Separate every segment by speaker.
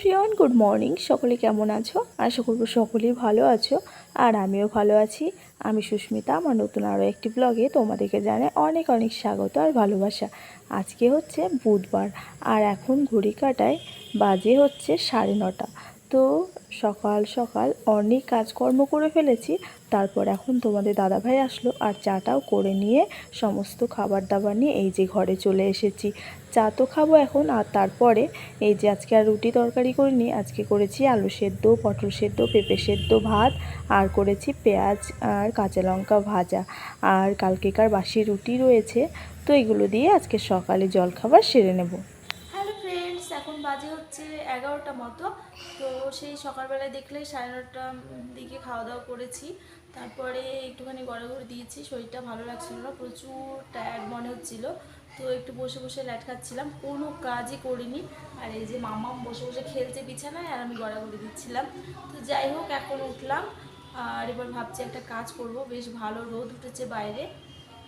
Speaker 1: প্রিয়ন good morning সকলে কেমন আছো? আশা করব সকলেই ভালো আছো। আর আমিও ভালো আছি। আমি সুস্মিতা, আমার নতুন আরও একটি ব্লগে তোমাদেরকে জানে অনেক অনেক স্বাগত আর ভালোবাসা। আজকে হচ্ছে বুধবার, আর এখন ঘড়ি কাটায় বাজে হচ্ছে সাড়ে নটা। তো সকাল সকাল অনেক কাজকর্ম করে ফেলেছি। তারপর এখন তোমাদের দাদাভাই আসলো আর চাটাও করে নিয়ে সমস্ত খাবার দাবার নিয়ে এই যে ঘরে চলে এসেছি। চা তো খাব এখন আর তারপরে এই যে আজকে আর রুটি তরকারি করে করিনি, আজকে করেছি আলু সেদ্ধ, পটল সেদ্ধ, পেঁপে সেদ্ধ ভাত আর করেছি পেঁয়াজ আর কাঁচা লঙ্কা ভাজা। আর কালকেকার বাসি রুটি রয়েছে, তো এগুলো দিয়ে আজকে সকালে জলখাবার সেরে নেব।
Speaker 2: এখন বাজে হচ্ছে এগারোটা মতো। তো সেই সকালবেলায় দেখলে সাড়ে নটার দিকে খাওয়া দাওয়া করেছি। তারপরে একটুখানি গড়াগড়ি দিয়েছি, শরীরটা ভালো লাগছিল না, প্রচুর টায়ার্ড মনে হচ্ছিল। তো একটু বসে বসে ল্যাট খাচ্ছিলাম, কোনো কাজই করিনি। আর এই যে মামা বসে বসে খেলছে বিছানায় আর আমি গড়াগড়ি দিচ্ছিলাম। তো যাই হোক, এখন উঠলাম। আর এবার ভাবছি একটা কাজ করব, বেশ ভালো রোদ উঠেছে বাইরে।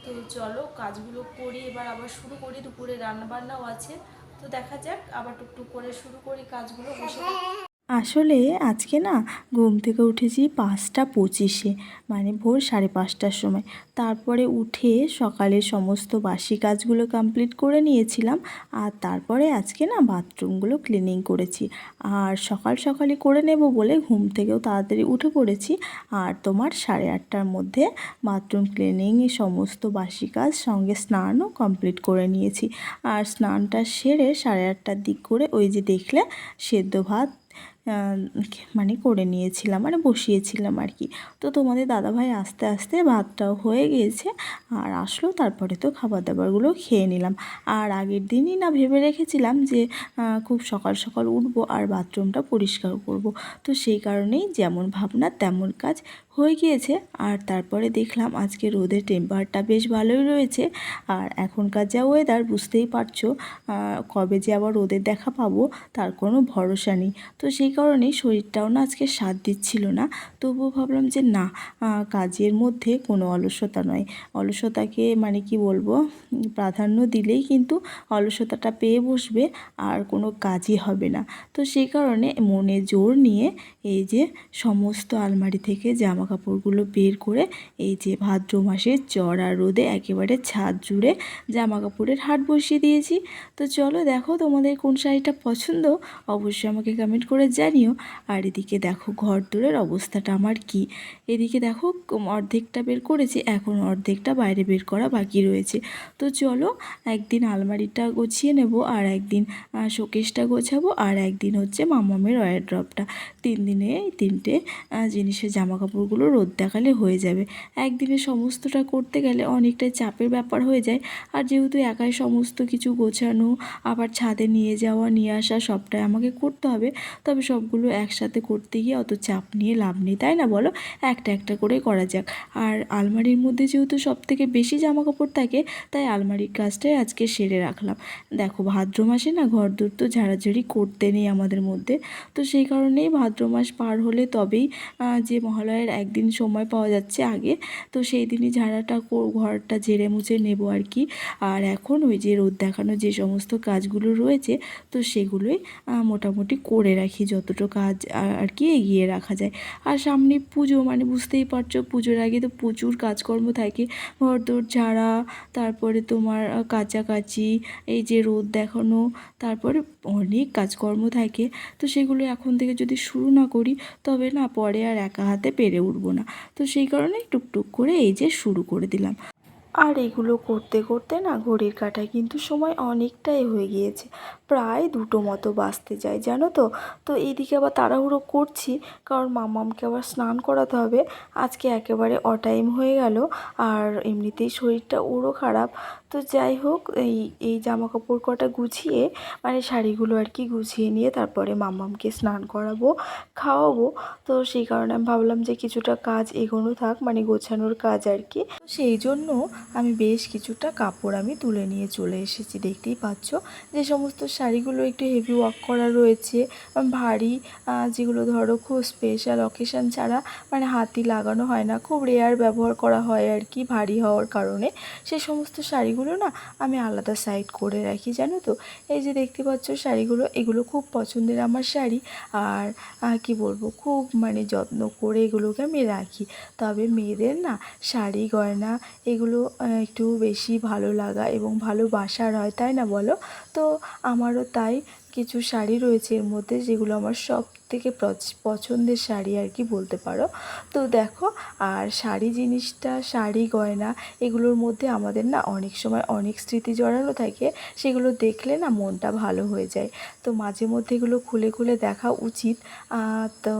Speaker 2: তো চলো কাজগুলো করি, এবার আবার শুরু করি, দুপুরে রান্না বান্নাও আছে। তো দেখা যাক আবার টুকটুক করে শুরু করি কাজগুলো বসে
Speaker 1: আসলে আজকে না ঘুম থেকে উঠেছি পাঁচটা পঁচিশে মানে ভোর সাড়ে পাঁচটার সময়। তারপরে উঠে সকালে সমস্ত বাসি কাজগুলো কমপ্লিট করে নিয়েছিলাম আর তারপরে আজকে না বাথরুমগুলো ক্লিনিং করেছি। আর সকাল সকালে করে নেব বলে ঘুম থেকেও তাড়াতাড়ি উঠে পড়েছি আর তোমার সাড়ে আটটার মধ্যে বাথরুম ক্লিনিং সমস্ত বাসি কাজ সঙ্গে স্নানও কমপ্লিট করে নিয়েছি। আর স্নানটা সেরে সাড়ে আটটার দিক করে ওই যে দেখলে সেদ্ধ ভাত মানে করে নিয়েছিলাম মানে বসিয়েছিলাম আর কি। তো তোমাদের দাদাভাই আস্তে আস্তে ভাতটাও হয়ে গিয়েছে আর আসলো, তারপরে তো খাবার দাবারগুলো খেয়ে নিলাম। আর আগের দিনই না ভেবে রেখেছিলাম যে খুব সকাল সকাল উঠবো আর বাথরুমটা পরিষ্কার করব। তো সেই কারণেই যেমন ভাবনা তেমন কাজ হয়ে গিয়েছে। আর তারপরে দেখলাম আজকে রোদের টেম্পারটা বেশ ভালোই রয়েছে। আর এখনকার যা ওয়েদার বুঝতেই পারছ কবে যে আবার রোদের দেখা পাবো, তার কোনো ভরসা নেই। তো সেই কারণেই শরীরটাও না আজকে সাথ দিচ্ছিল না। তবুও ভাবলাম যে না কাজের মধ্যে কোনো অলসতা নয়। অলসতাকে মানে কি বলব, প্রাধান্য দিলেই কিন্তু অলসতাটা পেয়ে বসবে, আর কোনো কাজই হবে না। তো সেই কারণে মনে জোর নিয়ে এই যে সমস্ত আলমারি থেকে জামা কাপড়গুলো বের করে এই যে ভাদ্র মাসের চড়া রোদে একেবারে ছাদ জুড়ে জামা কাপড়ের হাট বসিয়ে দিয়েছি। তো চলো দেখো তোমাদের কোন শাড়িটা পছন্দ অবশ্যই আমাকে কমেন্ট করে জানিও। আর এদিকে দেখো ঘর দূরের অবস্থাটা আমার কি? এদিকে দেখো অর্ধেকটা বের করেছি এখন অর্ধেকটা বাইরে বের করা বাকি রয়েছে। তো চলো একদিন আলমারিটা গুছিয়ে নেব আর একদিন আহ, শোকেসটা গোছাবো আর একদিন হচ্ছে মামামের ওয়ার ড্রপটা তিন দিনে তিনটে জিনিসের জামা কাপড়গুলো রোদ দেখালে হয়ে যাবে। একদিনে সমস্তটা করতে গেলে অনেকটাই চাপের ব্যাপার হয়ে যায়। আর যেহেতু একাই সমস্ত কিছু গোছানো, আবার ছাদে নিয়ে যাওয়া, নিয়ে আসা সবটাই আমাকে করতে হবে, তবে সবগুলো একসাথে করতে গিয়ে অত চাপ নিয়ে লাভ নেই, তাই না বলো? একটা একটা করে করা যাক। আর আলমারির মধ্যে যেহেতু সব থেকে বেশি জামা কাপড় থাকে, তাই আলমারির কাজটাই আজকে সেরে রাখলাম। দেখো, ভাদ্র মাসে না ঘর দূর তো ঝাড়াঝাড়ি করতে নেই আমাদের মধ্যে। তো সেই কারণেই ভাদ্র মাস পার হলে তবেই যে মহালয়ের একদিন সময় পাওয়া যাচ্ছে আগে। তো সেই দিনই ঝাড়াটা ঘরটা ঝেড়ে মুছে নেব আর কি। আর এখন ওই যে রোদ দেখানো যে সমস্ত কাজগুলো রয়েছে, তো সেগুলোই মোটামুটি করে রাখি যতটা কাজ আর কি এগিয়ে রাখা যায়। আর সামনে পুজো মানে বুঝতেই পারছ পুজোর আগে তো প্রচুর কাজকর্ম থাকে। ঘর দোর ঝাড়া, তারপরে তোমার কাচাকাচি, এই যে রোদ দেখানো, তারপরে অনেক কাজকর্ম থাকে। তো সেগুলো এখন থেকে যদি শুরু না করি, তবে না পরে আর একা হাতে পেরে উঠবো না। তো সেই কারণে টুকটুক করে এই যে শুরু করে দিলাম। আর এগুলো করতে করতে না ঘড়ির কাঁটায় কিন্তু সময় অনেকটাই হয়ে গিয়েছে। প্রায় দুটো মতো বাঁচতে যায়, জানো তো? তো এইদিকে আবার তাড়াহুড়ো করছি, কারণ মামামকে আবার স্নান করাতে হবে। আজকে একেবারে অটাইম হয়ে গেল, আর এমনিতেই শরীরটা ওরও খারাপ। তো যাই হোক, এই এই জামা কাপড় কটা গুছিয়ে মানে শাড়িগুলো আর কি গুছিয়ে নিয়ে তারপরে মামামকে স্নান করাবো, খাওয়াবো। তো সেই কারণে আমি ভাবলাম যে কিছুটা কাজ এগোনো থাক মানে গোছানোর কাজ আর কি। সেই জন্য আমি বেশ কিছুটা কাপড় আমি তুলে নিয়ে চলে এসেছি। দেখতেই পাচ্ছ যে সমস্ত শাড়িগুলো একটু হেভি ওয়ার্ক করা রয়েছে। ভারী যেগুলো ধরো খুব স্পেশাল অকেশান ছাড়া মানে হাতি লাগানো হয় না, খুব রেয়ার ব্যবহার করা হয় আর কি ভারী হওয়ার কারণে। সে সমস্ত শাড়িগুলো না আমি আলাদা সাইড করে রাখি, জানো তো? এই যে দেখতে পাচ্ছ শাড়িগুলো, এগুলো খুব পছন্দের আমার শাড়ি। আর কি বলব, খুব মানে যত্ন করে এগুলোকে আমি রাখি। তবে মেয়েদের না শাড়ি, গয়না এগুলো একটু বেশি ভালো লাগা এবং ভালোবাসার হয়, তাই না বলো? তো আমারও তাই কিছু শাড়ি রয়েছে এর মধ্যে যেগুলো আমার সব থেকে পছন্দের শাড়ি আর কি বলতে পারো। তো দেখো, আর শাড়ি জিনিসটা, শাড়ি, গয়না এগুলোর মধ্যে আমাদের না অনেক সময় অনেক স্মৃতি জড়ানো থাকে, সেগুলো দেখলে না মনটা ভালো হয়ে যায়। তো মাঝে মধ্যে এগুলো খুলে খুলে দেখা উচিত। তো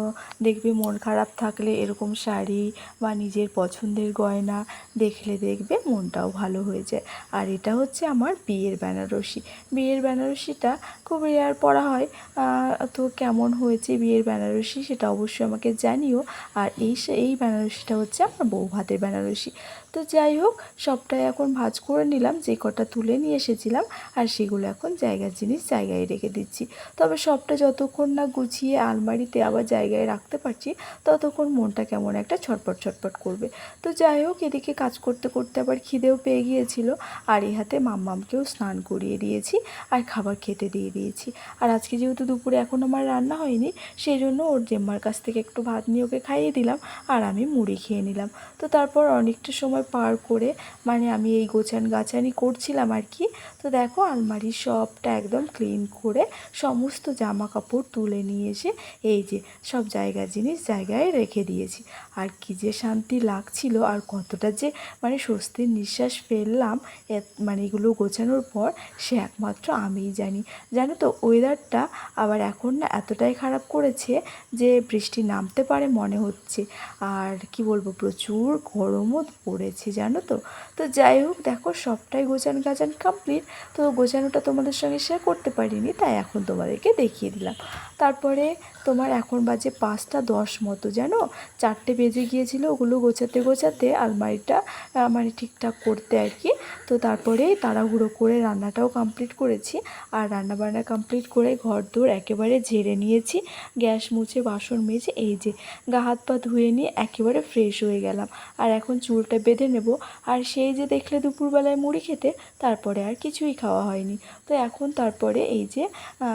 Speaker 1: দেখবে মন খারাপ থাকলে এরকম শাড়ি বা নিজের পছন্দের গয়না দেখলে দেখবে মনটাও ভালো হয়ে যায়। আর এটা হচ্ছে আমার বিয়ের বেনারসি। বিয়ের বেনারসিটা খুব রেয়ার পরা হয়। তো কেমন হয়েছে বিয়ের বেনারসি সেটা অবশ্যই আমাকে জানিও। আর এই এই বেনারসিটা হচ্ছে আমার বউ ভাতের বেনারসি। তো যাই হোক, সবটাই এখন ভাজ করে নিলাম, যে কটা তুলে নিয়ে এসেছিলাম, আর সেগুলো এখন জায়গার জিনিস জায়গায় রেখে দিচ্ছি। তবে সবটা যতক্ষণ না গুছিয়ে আলমারিতে আবার জায়গায় রাখতে পারছি, ততক্ষণ মনটা কেমন একটা ছটপট ছটপট করবে। তো যাই হোক, এদিকে কাজ করতে করতে আবার খিদেও পেয়ে গিয়েছিল, আর এই হাতে মাম্মামকেও স্নান করিয়ে দিয়েছি, আর খাবার খেতে দিয়ে দিয়েছি। আর আজকে যেহেতু দুপুরে এখন আমার রান্না হয়নি সেই জন্য ওর জেম্মার কাছ থেকে একটু ভাত নিয়ে ওকে খাইয়ে দিলাম আর আমি মুড়ি খেয়ে নিলাম। তো তারপর অনেকটা সময় পার করে মানে আমি এই গোছান গাছানি করছিলাম আর কি, তো দেখো আলমারির সবটা একদম ক্লিন করে সমস্ত জামা কাপড় তুলে নিয়ে এসে এই যে সব জায়গা জিনিস জায়গায় রেখে দিয়েছি। আর কি যে শান্তি লাগছিল আর কতটা যে মানে স্বস্তির নিঃশ্বাস ফেললাম মানে এগুলো গোছানোর পর সে একমাত্র আমিই জানি। জানো তো ওয়েদারটা আবার এখন না এতটাই খারাপ করেছে যে বৃষ্টি নামতে পারে মনে হচ্ছে। আর কি বলব, প্রচুর গরমও পড়েছে, জানো তো? তো যাই হোক, দেখো সবটাই গোছান গাছান কমপ্লিট তো গোছানোটা তোমাদের সঙ্গে শেয়ার করতে পারিনি, তাই এখন তোমাদেরকে দেখিয়ে দিলাম। তারপরে তোমার এখন বাজে পাঁচটা দশ মতো, জানো? চারটে বেজে গিয়েছিল, ওগুলো গোছাতে গোছাতে আলমারিটা মানে ঠিকঠাক করতে আর কি। তো তারপরে তাড়াহুড়ো করে রান্নাটাও কমপ্লিট করেছি। আর রান্নাবান্না কমপ্লিট করে ঘর দৌড় একেবারে ঝেড়ে নিয়েছি। গ্যাস মুছে, বাসন মেজে, এই যে গা হাত পা ধুয়ে নিয়ে একেবারে ফ্রেশ হয়ে গেলাম। আর এখন চুলটা বেঁধে নেব। আর সেই যে দেখলে দুপুরবেলায় মুড়ি খেতে, তারপরে আর কিছুই খাওয়া হয়নি। তো এখন তারপরে এই যে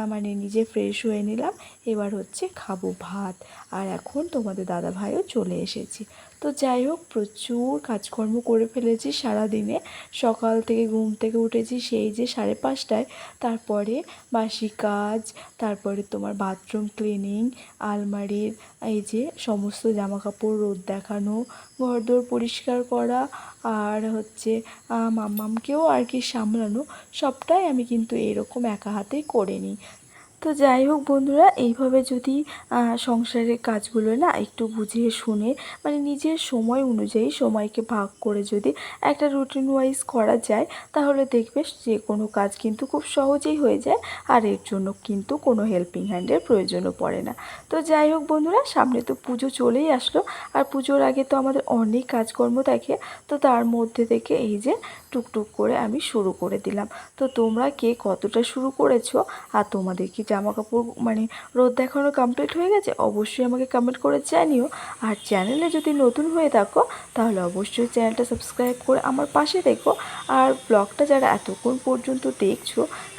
Speaker 1: মানে নিজে ফ্রেশ হয়ে নিলাম। এবার হচ্ছে খাব ভাত। আর এখন তোমাদের দাদা ভাইও চলে এসেছি। তো যাই হোক প্রচুর কাজকর্ম করে ফেলেছি সারাদিনে। সকাল থেকে ঘুম থেকে উঠেছি সেই যে সাড়ে পাঁচটায়। তারপরে বাসি কাজ তারপরে তোমার বাথরুম ক্লিনিং আলমারির এই যে সমস্ত জামা কাপড় রোদ দেখানো ঘরদোর পরিষ্কার করা আর হচ্ছে আহ, মাম্মামকেও আর কি সামলানো সবটাই আমি কিন্তু এরকম একা হাতেই করে নিই। তো যাই হোক বন্ধুরা, এইভাবে যদি সংসারের কাজগুলো না একটু বুঝিয়ে শুনে মানে নিজের সময় অনুযায়ী সময়কে ভাগ করে যদি একটা রুটিন ওয়াইজ করা যায়, তাহলে দেখবে যে কোনো কাজ কিন্তু খুব সহজেই হয়ে যায়, আর এর জন্য কিন্তু কোনো হেল্পিং হ্যান্ডের প্রয়োজনও পড়ে না। তো যাই হোক বন্ধুরা, সামনে তো পুজো চলেই আসলো, আর পুজোর আগে তো আমাদের অনেক কাজকর্ম থাকে, তো তার মধ্যে থেকে এই যে টুকটুক করে আমি শুরু করে দিলাম। তো তোমরা কে কতটা শুরু করেছ? আর তোমাদের কি জামা কাপড় মানে রোদ দেখানো কমপ্লিট হয়ে গেছে? অবশ্যই আমাকে কমেন্ট করে জানিও। আর চ্যানেলে যদি নতুন হয়ে থাকো, তাহলে অবশ্যই চ্যানেলটা সাবস্ক্রাইব করে আমার পাশে দেখো আর ব্লগটা যারা এতক্ষণ পর্যন্ত দেখছ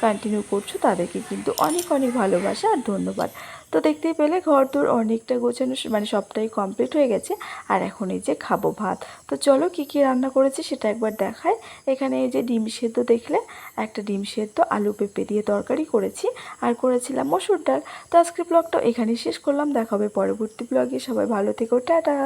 Speaker 1: কন্টিনিউ করছ, তাদেরকে কিন্তু অনেক অনেক ভালোবাসা আর ধন্যবাদ। তো দেখতেই পেলে ঘর দোর অনেকটা গোছানো মানে সবটাই কমপ্লিট হয়ে গেছে। আর এখন এই যে খাব ভাত। তো চলো কি কি রান্না করেছি সেটা একবার দেখায় এখানে এই যে ডিম সেদ্ধ দেখলে, একটা ডিম সেদ্ধ, আলু পেঁপে দিয়ে তরকারি করেছি আর করেছিলাম মসুর ডাল। তো আজকের ব্লগটা এখানেই শেষ করলাম। দেখাবে পরবর্তী ব্লগে সবাই ভালো থেকো, টাটা।